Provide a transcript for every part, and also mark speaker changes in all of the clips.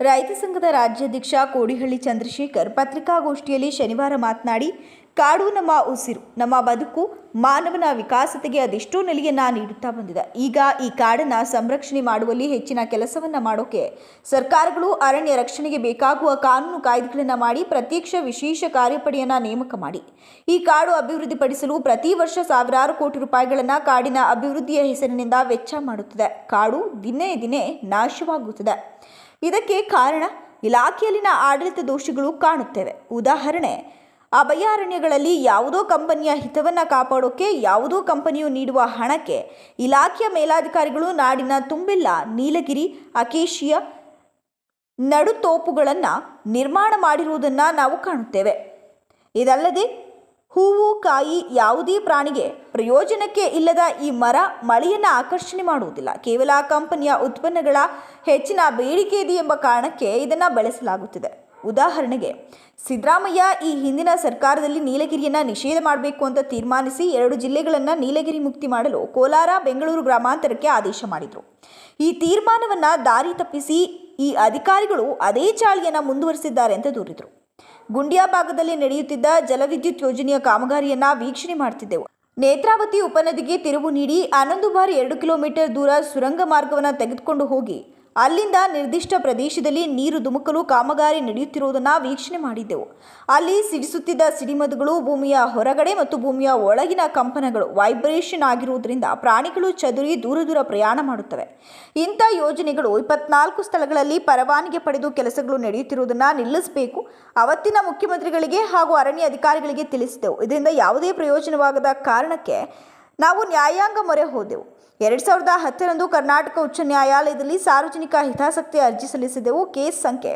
Speaker 1: ರೈತ ಸಂಘದ ರಾಜ್ಯಾಧ್ಯಕ್ಷ ಕೋಡಿಹಳ್ಳಿ ಚಂದ್ರಶೇಖರ್ ಪತ್ರಿಕಾಗೋಷ್ಠಿಯಲ್ಲಿ ಶನಿವಾರ ಮಾತನಾಡಿ, ಕಾಡು ನಮ್ಮ ಉಸಿರು, ನಮ್ಮ ಬದುಕು, ಮಾನವನ ವಿಕಾಸತೆಗೆ ಅದೆಷ್ಟೋ ನೆಲೆಯನ್ನ ನೀಡುತ್ತಾ ಬಂದಿದೆ. ಈಗ ಈ ಕಾಡನ್ನ ಸಂರಕ್ಷಣೆ ಮಾಡುವಲ್ಲಿ ಹೆಚ್ಚಿನ ಕೆಲಸವನ್ನ ಮಾಡೋಕೆ ಸರ್ಕಾರಗಳು ಅರಣ್ಯ ರಕ್ಷಣೆಗೆ ಬೇಕಾಗುವ ಕಾನೂನು ಕಾಯ್ದೆಗಳನ್ನು ಮಾಡಿ ಪ್ರತ್ಯಕ್ಷ ವಿಶೇಷ ಕಾರ್ಯಪಡೆಯನ್ನ ನೇಮಕ ಮಾಡಿ. ಈ ಕಾಡು ಅಭಿವೃದ್ಧಿಪಡಿಸಲು ಪ್ರತಿ ವರ್ಷ ಸಾವಿರಾರು ಕೋಟಿ ರೂಪಾಯಿಗಳನ್ನ ಕಾಡಿನ ಅಭಿವೃದ್ಧಿಯ ಹೆಸರಿನಿಂದ ವೆಚ್ಚ ಮಾಡುತ್ತದೆ. ಕಾಡು ದಿನೇ ದಿನೇ ನಾಶವಾಗುತ್ತಿದೆ. ಇದಕ್ಕೆ ಕಾರಣ ಇಲಾಖೆಯಲ್ಲಿನ ಆಡಳಿತ ದೋಷಗಳು ಕಾಣುತ್ತೇವೆ. ಉದಾಹರಣೆ, ಅಭಯಾರಣ್ಯಗಳಲ್ಲಿ ಯಾವುದೋ ಕಂಪನಿಯ ಹಿತವನ್ನು ಕಾಪಾಡೋಕೆ ಯಾವುದೋ ಕಂಪನಿಯು ನೀಡುವ ಹಣಕ್ಕೆ ಇಲಾಖೆಯ ಮೇಲಾಧಿಕಾರಿಗಳು ನಾಡಿನ ತುಂಬೆಲ್ಲ. ನೀಲಗಿರಿ, ಅಕೇಶಿಯ ನಡುತೋಪುಗಳನ್ನು ನಿರ್ಮಾಣ ಮಾಡಿರುವುದನ್ನು ನಾವು ಕಾಣುತ್ತೇವೆ. ಇದಲ್ಲದೆ ಹೂವು ಕಾಯಿ ಯಾವುದೇ ಪ್ರಾಣಿಗೆ ಪ್ರಯೋಜನಕ್ಕೆ ಇಲ್ಲದ ಈ ಮರ ಮಳೆಯನ್ನು ಆಕರ್ಷಣೆ ಮಾಡುವುದಿಲ್ಲ. ಕೇವಲ ಕಂಪನಿಯ ಉತ್ಪನ್ನಗಳ ಹೆಚ್ಚಿನ ಬೇಡಿಕೆ ಇದೆ ಎಂಬ ಕಾರಣಕ್ಕೆ ಇದನ್ನು ಬೆಳೆಸಲಾಗುತ್ತಿದೆ. ಉದಾಹರಣೆಗೆ, ಸಿದ್ದರಾಮಯ್ಯ ಈ ಹಿಂದಿನ ಸರ್ಕಾರದಲ್ಲಿ ನೀಲಗಿರಿಯನ್ನು ನಿಷೇಧ ಮಾಡಬೇಕು ಅಂತ ತೀರ್ಮಾನಿಸಿ ಎರಡು ಜಿಲ್ಲೆಗಳನ್ನು ನೀಲಗಿರಿ ಮುಕ್ತಿ ಮಾಡಲು ಕೋಲಾರ, ಬೆಂಗಳೂರು ಗ್ರಾಮಾಂತರಕ್ಕೆ ಆದೇಶ ಮಾಡಿದರು. ಈ ತೀರ್ಮಾನವನ್ನು ದಾರಿ ತಪ್ಪಿಸಿ ಈ ಅಧಿಕಾರಿಗಳು ಅದೇ ಚಾಳಿಯನ್ನು ಮುಂದುವರಿಸಿದ್ದಾರೆ ಅಂತ ದೂರಿದರು. ಗುಂಡಿಯಾ ಭಾಗದಲ್ಲಿ ನಡೆಯುತ್ತಿದ್ದ ಜಲವಿದ್ಯುತ್ ಯೋಜನೆಯ ಕಾಮಗಾರಿಯನ್ನ ವೀಕ್ಷಣೆ ಮಾಡ್ತಿದ್ದೆವು. ನೇತ್ರಾವತಿ ಉಪನದಿಗೆ ತಿರುವು ನೀಡಿ ಹನ್ನೊಂದು ಬಾರಿ ಎರಡು ಕಿಲೋಮೀಟರ್ ದೂರ ಸುರಂಗ ಮಾರ್ಗವನ್ನು ತೆಗೆದುಕೊಂಡು ಹೋಗಿ ಅಲ್ಲಿಂದ ನಿರ್ದಿಷ್ಟ ಪ್ರದೇಶದಲ್ಲಿ ನೀರು ಧುಮುಕಲು ಕಾಮಗಾರಿ ನಡೆಯುತ್ತಿರುವುದನ್ನು ವೀಕ್ಷಣೆ ಮಾಡಿದ್ದೆವು. ಅಲ್ಲಿ ಸಿಡಿಸುತ್ತಿದ್ದ ಸಿಡಿಮದುಗಳು ಭೂಮಿಯ ಹೊರಗಡೆ ಮತ್ತು ಭೂಮಿಯ ಒಳಗಿನ ಕಂಪನಗಳು ವೈಬ್ರೇಷನ್ ಆಗಿರುವುದರಿಂದ ಪ್ರಾಣಿಗಳು ಚದುರಿ ದೂರ ದೂರ ಪ್ರಯಾಣ ಮಾಡುತ್ತವೆ. ಇಂಥ ಯೋಜನೆಗಳು ಇಪ್ಪತ್ನಾಲ್ಕು ಸ್ಥಳಗಳಲ್ಲಿ ಪರವಾನಗಿ ಪಡೆದು ಕೆಲಸಗಳು ನಡೆಯುತ್ತಿರುವುದನ್ನು ನಿಲ್ಲಿಸಬೇಕು, ಅವತ್ತಿನ ಮುಖ್ಯಮಂತ್ರಿಗಳಿಗೆ ಹಾಗೂ ಅರಣ್ಯ ಅಧಿಕಾರಿಗಳಿಗೆ ತಿಳಿಸಿದೆವು ಇದರಿಂದ ಯಾವುದೇ ಪ್ರಯೋಜನವಾಗದ ಕಾರಣಕ್ಕೆ ನಾವು ನ್ಯಾಯಾಂಗ ಮೊರೆ ಹೋದೆವು. ಎರಡು ಸಾವಿರದ ಹತ್ತರಂದು ಕರ್ನಾಟಕ ಉಚ್ಚ ನ್ಯಾಯಾಲಯದಲ್ಲಿ ಸಾರ್ವಜನಿಕ ಹಿತಾಸಕ್ತಿ ಅರ್ಜಿ ಸಲ್ಲಿಸಿದೆವು ಕೇಸ್ ಸಂಖ್ಯೆ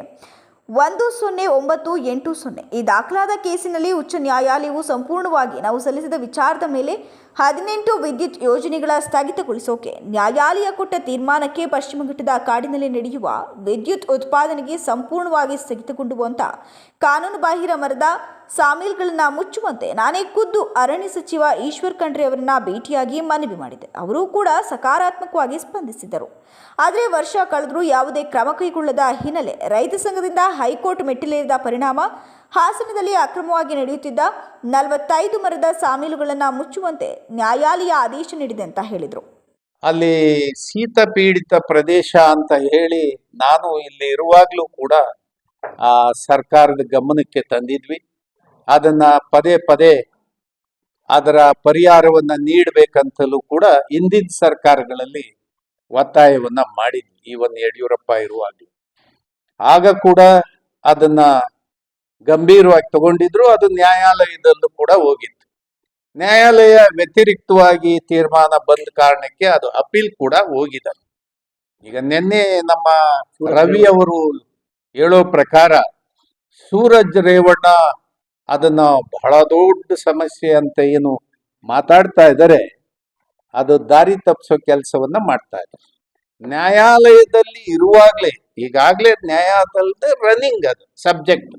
Speaker 1: ಒಂದು ಸೊನ್ನೆ ಒಂಬತ್ತು ಎಂಟು ಸೊನ್ನೆ. ಈ ದಾಖಲಾದ ಕೇಸಿನಲ್ಲಿ ಉಚ್ಚ ನ್ಯಾಯಾಲಯವು ಸಂಪೂರ್ಣವಾಗಿ ನಾವು ಸಲ್ಲಿಸಿದ ವಿಚಾರದ ಮೇಲೆ ಹದಿನೆಂಟು ವಿದ್ಯುತ್ ಯೋಜನೆಗಳ ಸ್ಥಗಿತಗೊಳಿಸೋಕೆ, ನ್ಯಾಯಾಲಯ ಕೊಟ್ಟ ತೀರ್ಮಾನಕ್ಕೆ ಪಶ್ಚಿಮ ಘಟ್ಟದ ಕಾಡಿನಲ್ಲಿ ನಡೆಯುವ ವಿದ್ಯುತ್ ಉತ್ಪಾದನೆಗೆ ಸಂಪೂರ್ಣವಾಗಿ ಸ್ಥಗಿತಗೊಂಡುವಂತ ಕಾನೂನುಬಾಹಿರ ಮರದ ಸಾಮೀಲ್ಗಳನ್ನ ಮುಚ್ಚುವಂತೆ ನಾನೇ ಖುದ್ದು ಅರಣ್ಯ ಸಚಿವ ಈಶ್ವರ್ ಖಂಡ್ರೆ ಅವರನ್ನ ಭೇಟಿಯಾಗಿ ಮನವಿ ಮಾಡಿದೆ. ಅವರು ಕೂಡ ಸಕಾರಾತ್ಮಕವಾಗಿ ಸ್ಪಂದಿಸಿದರು ಆದರೆ ವರ್ಷ ಕಳೆದರೂ ಯಾವುದೇ ಕ್ರಮ ಕೈಗೊಳ್ಳದ ಹಿನ್ನೆಲೆ ರೈತ ಸಂಘದಿಂದ ಹೈಕೋರ್ಟ್ ಮೆಟ್ಟಿಲೇರಿದ ಪರಿಣಾಮ ಹಾಸನದಲ್ಲಿ ಅಕ್ರಮವಾಗಿ ನಡೆಯುತ್ತಿದ್ದ ನಲವತ್ತೈದು ಮರದ ಸಾಮೀಲುಗಳನ್ನು ಮುಚ್ಚುವಂತೆ ನ್ಯಾಯಾಲಯ ಆದೇಶ ನೀಡಿದೆ ಅಂತ ಹೇಳಿದರು.
Speaker 2: ಅಲ್ಲಿ ಶೀತ ಪೀಡಿತ ಪ್ರದೇಶ ಅಂತ ಹೇಳಿ ನಾನು ಇಲ್ಲಿ ಇರುವಾಗಲೂ ಕೂಡ ಆ ಸರ್ಕಾರದ ಗಮನಕ್ಕೆ ತಂದಿದ್ವಿ. ಅದನ್ನ ಪದೇ ಪದೇ ಅದರ ಪರಿಹಾರವನ್ನ ನೀಡಬೇಕಂತಲೂ ಕೂಡ ಹಿಂದಿನ ಸರ್ಕಾರಗಳಲ್ಲಿ ಒತ್ತಾಯವನ್ನ ಮಾಡಿದ್ವಿ. ಈ ಒಂದು ಯಡಿಯೂರಪ್ಪ ಇರುವಾಗಲೂ. ಆಗ ಕೂಡ ಅದನ್ನ ಗಂಭೀರವಾಗಿ ತಗೊಂಡಿದ್ರು, ಅದು ನ್ಯಾಯಾಲಯದಲ್ಲೂ ಕೂಡ ಹೋಗಿತ್ತು. ನ್ಯಾಯಾಲಯ ವ್ಯತಿರಿಕ್ತವಾಗಿ ತೀರ್ಮಾನ ಬಂದ ಕಾರಣಕ್ಕೆ ಅದು ಅಪೀಲ್ ಕೂಡ ಹೋಗಿದೆ ಈಗ ನಿನ್ನೆ ನಮ್ಮ ರವಿ ಅವರು ಹೇಳೋ ಪ್ರಕಾರ ಸೂರಜ್ ರೇವಣ್ಣ ಅದನ್ನ ಬಹಳ ದೊಡ್ಡ ಸಮಸ್ಯೆ ಅಂತ ಏನು ಮಾತಾಡ್ತಾ ಇದ್ದಾರೆ. ಅದು ದಾರಿ ತಪ್ಪಿಸೋ ಕೆಲಸವನ್ನ ಮಾಡ್ತಾ ಇದ್ದಾರೆ. ನ್ಯಾಯಾಲಯದಲ್ಲಿ ಇರುವಾಗ್ಲೇ, ಈಗಾಗ್ಲೇ ನ್ಯಾಯಾಲಯದ ರನ್ನಿಂಗ್ ಅದು ಸಬ್ಜೆಕ್ಟ್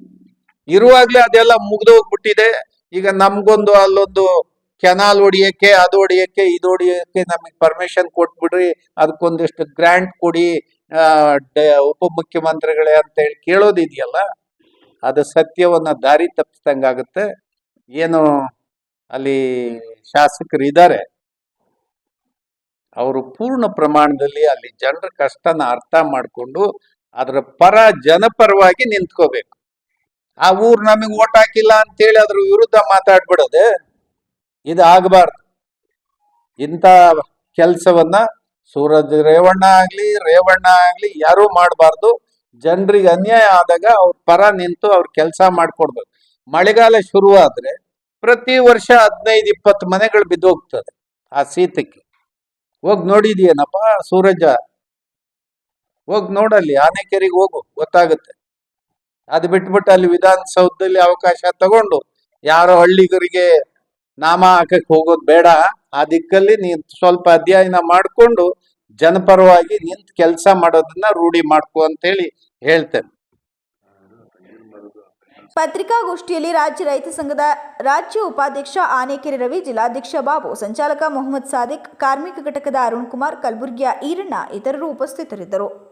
Speaker 2: ಇರುವಾಗ್ಲೇ ಅದೆಲ್ಲ ಮುಗ್ದೋಗ್ಬಿಟ್ಟಿದೆ. ಈಗ ನಮ್ಗೊಂದು ಅಲ್ಲೊಂದು ಕೆನಾಲ್ ಹೊಡಿಯಕ್ಕೆ, ಅದು ಹೊಡಿಯಕ್ಕೆ, ಇದು ಹೊಡಿಯಕ್ಕೆ ನಮಗೆ ಪರ್ಮಿಷನ್ ಕೊಟ್ಬಿಡ್ರಿ, ಅದಕ್ಕೊಂದಿಷ್ಟು ಗ್ರಾಂಟ್ ಕೊಡಿ ಉಪ ಮುಖ್ಯಮಂತ್ರಿಗಳೇ ಅಂತ ಹೇಳಿ ಕೇಳೋದಿದೆಯಲ್ಲ ಅದು ಸತ್ಯವನ್ನ ದಾರಿ ತಪ್ಪಿಸ್ದಂಗಾಗುತ್ತೆ. ಏನು ಅಲ್ಲಿ ಶಾಸಕರು ಇದ್ದಾರೆ. ಅವರು ಪೂರ್ಣ ಪ್ರಮಾಣದಲ್ಲಿ ಅಲ್ಲಿ ಜನರ ಕಷ್ಟನ ಅರ್ಥ ಮಾಡಿಕೊಂಡು ಅದರ ಪರ ಜನಪರವಾಗಿ ನಿಂತ್ಕೋಬೇಕು. ಆ ಊರು ನಮಗೆ ಓಟ್ ಹಾಕಿಲ್ಲ ಅಂತೇಳಿ ಅದ್ರ ವಿರುದ್ಧ ಮಾತಾಡ್ಬಿಡೋದೆ ಇದು ಆಗಬಾರ್ದು. ಇಂಥ ಕೆಲಸವನ್ನ ಸೂರಜ್ ರೇವಣ್ಣ ಆಗ್ಲಿ ರೇವಣ್ಣ ಆಗ್ಲಿ ಯಾರೂ ಮಾಡಬಾರ್ದು. ಜನರಿಗೆ ಅನ್ಯಾಯ ಆದಾಗ ಅವ್ರ ಪರ ನಿಂತು ಅವ್ರ ಕೆಲಸ ಮಾಡ್ಕೊಡ್ಬೇಕು. ಮಳೆಗಾಲ ಶುರುವಾದ್ರೆ ಪ್ರತಿ ವರ್ಷ ಹದಿನೈದು, ಇಪ್ಪತ್ತು ಮನೆಗಳು ಬಿದ್ದೋಗ್ತದೆ ಆ ಸೀತಕ್ಕೆ ಹೋಗಿ ನೋಡಿದೀಯನಪ್ಪ ಸೂರಜ? ಹೋಗಿ ನೋಡಲ್ಲಿ, ಆನೆಕೆರೆಗೆ ಹೋಗು, ಗೊತ್ತಾಗುತ್ತೆ. ಅದು ಬಿಟ್ಬಿಟ್ಟು ಅಲ್ಲಿ ವಿಧಾನಸೌಧದಲ್ಲಿ ಅವಕಾಶ ತಗೊಂಡು ಯಾರೋ ಹಳ್ಳಿಗರಿಗೆ ನಾಮ ಹಾಕಕ್ಕೆ ಹೋಗೋದು ಬೇಡ. ಆ ದಿಕ್ಕಲ್ಲಿ ನೀನ್ ಸ್ವಲ್ಪ ಅಧ್ಯಯನ ಮಾಡಿಕೊಂಡು ಜನಪರವಾಗಿ ನಿಂತ ಕೆಲಸ ಮಾಡೋದನ್ನ ರೂಢಿ ಮಾಡ್ಕೊ ಅಂತ ಹೇಳಿ ಹೇಳ್ತೇನೆ.
Speaker 1: ಪತ್ರಿಕಾಗೋಷ್ಠಿಯಲ್ಲಿ ರಾಜ್ಯ ರೈತ ಸಂಘದ ರಾಜ್ಯ ಉಪಾಧ್ಯಕ್ಷ ಆನೇಕೆರೆ ರವಿ, ಜಿಲ್ಲಾಧ್ಯಕ್ಷ ಬಾಬು, ಸಂಚಾಲಕ ಮೊಹಮ್ಮದ್ ಸಾದಿಕ್, ಕಾರ್ಮಿಕ ಘಟಕದ ಅರುಣ್ ಕುಮಾರ್, ಕಲ್ಬುರ್ಗಿಯ ಈರಣ್ಣ, ಇತರರು ಉಪಸ್ಥಿತರಿದ್ದರು.